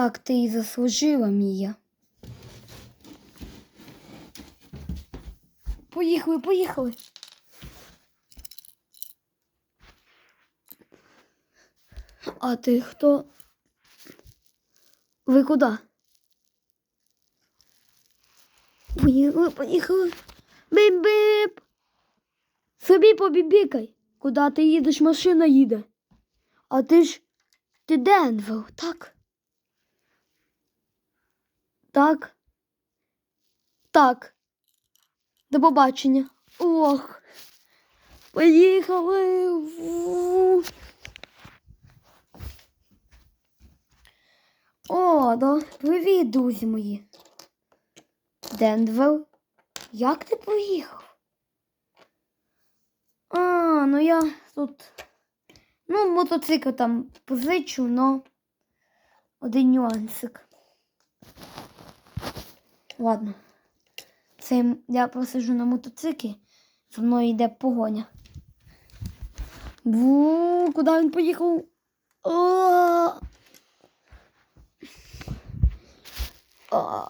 Так ти і заслужила, Мія. Поїхали, поїхали. А ти хто? Ви куди? Поїхали, поїхали. Бип-бип. Собі побібікай. Куди ти їдеш, машина їде. А ти ж ти Денвер, так? Так. Так. До побачення. Ох. Поїхали. О, да. Привіт, друзі мої. Денвер. Як ти поїхав? А, ну я тут. Ну, мотоцикл там позичу, но один нюансик. Ладно. Це я посиджу на мотоциклі, за мною йде погоня. Бу, куди він поїхав? О! О,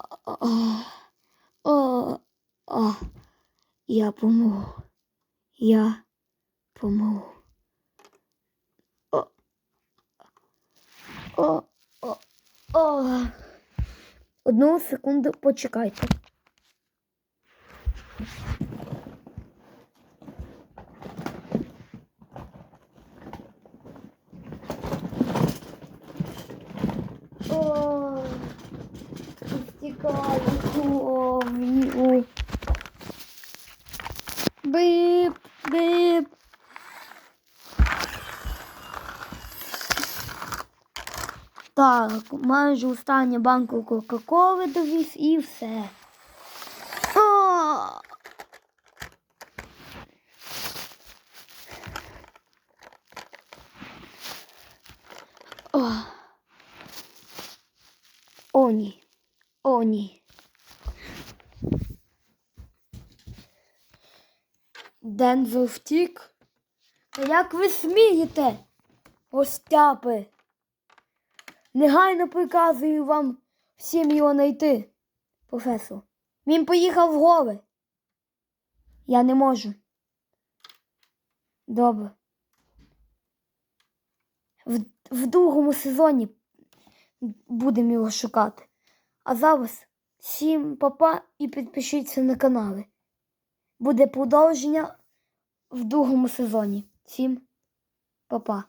о, о. Я помогу. Я помогу. О, о, о, о. Одну секунду почекайте. О, стікаю кров'ю. Бип, бип. Так, майже останню банку Кока-Коли довіз і все. О! О. О, ні. О, ні. Дензел втік. Та як ви смієте, остяпи? Негайно приказую вам всім його знайти, професор. Він поїхав в гори. Я не можу. Добре. В, в другому сезоні будемо його шукати. А зараз всім папа і підпишіться на канали. Буде продовження в другому сезоні. Всім папа.